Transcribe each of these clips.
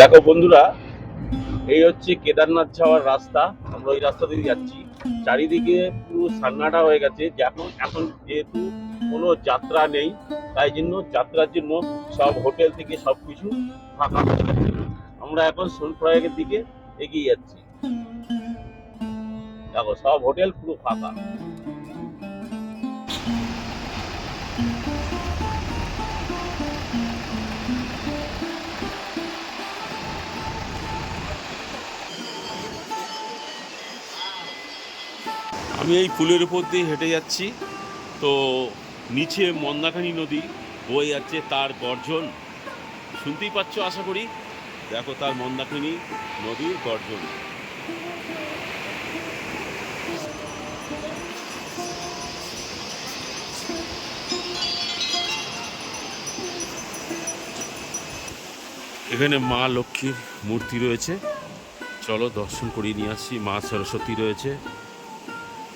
দেখো বন্ধুরা, এই হচ্ছে কেদারনাথ যাওয়ার রাস্তা। আমরা ওই রাস্তা দিয়ে যাচ্ছি। চারিদিকে পুরো সান্নাটা হয়ে গেছে। এখন এখন যেহেতু কোনো যাত্রা নেই, তাই জন্য যাত্রার জন্য সব হোটেল থেকে সব কিছু ফাঁকা আমরা এখন সোনপ্রয়াগের দিকে এগিয়ে যাচ্ছি। দেখো, সব হোটেল পুরো ফাঁকা। আমি এই পুলের উপর দিয়ে হেঁটে যাচ্ছি। তো নিচে মন্দাখানী নদী, বয়ে যাচ্ছে তার গর্জন। শুনতেই পাচ্ছ আশা করি? দেখো তার মন্দাখানী নদীর গর্জন। এখানে মা লক্ষ্মীর মূর্তি রয়েছে। চলো দর্শন করিয়ে নিয়ে আসছি মা সরস্বতী রয়েছে।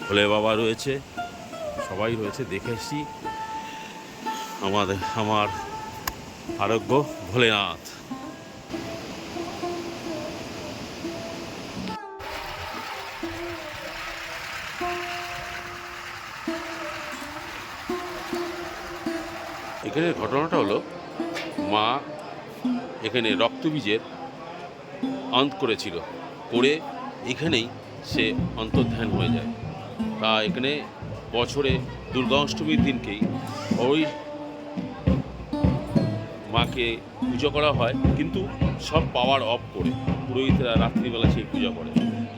ভোলে বাবা রয়েছে। সবাই রয়েছে, দেখে এসছি আমাদের আমার আরোগ্য ভোলেনাথ। এখানে ঘটনাটা হলো, মা এখানে রক্তবীজের অন্ত করেছিল করে এখানেই সে অন্তর্ধান হয়ে যায়। তা এখানে বছরে দুর্গা অষ্টমীর দিনকেই ওই মাকে পুজো করা হয়, কিন্তু সব পাওয়ার অফ করে পুরোহিতরা রাত্রিবেলা সেই পূজা করে।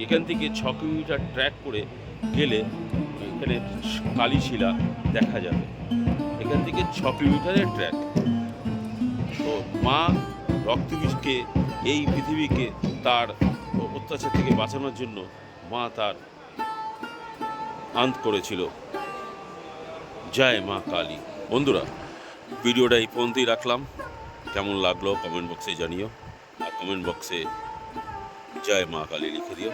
এখান থেকে ছ কিলোমিটার ট্র্যাক করে গেলে এখানে কালীশিলা দেখা যাবে। এখান থেকে ছ কিলোমিটারের ট্র্যাক। তো মা রক্তবীজকে এই পৃথিবীকে তার অত্যাচার থেকে বাঁচানোর জন্য মা তার আন্ত করেছিল। জয় মা কালী। বন্ধুরা, ভিডিওটা এই পর্যন্তই রাখলাম। কেমন লাগল কমেন্ট বক্সে জানিও। আর কমেন্ট বক্সে জয় মা কালী লিখে দিও।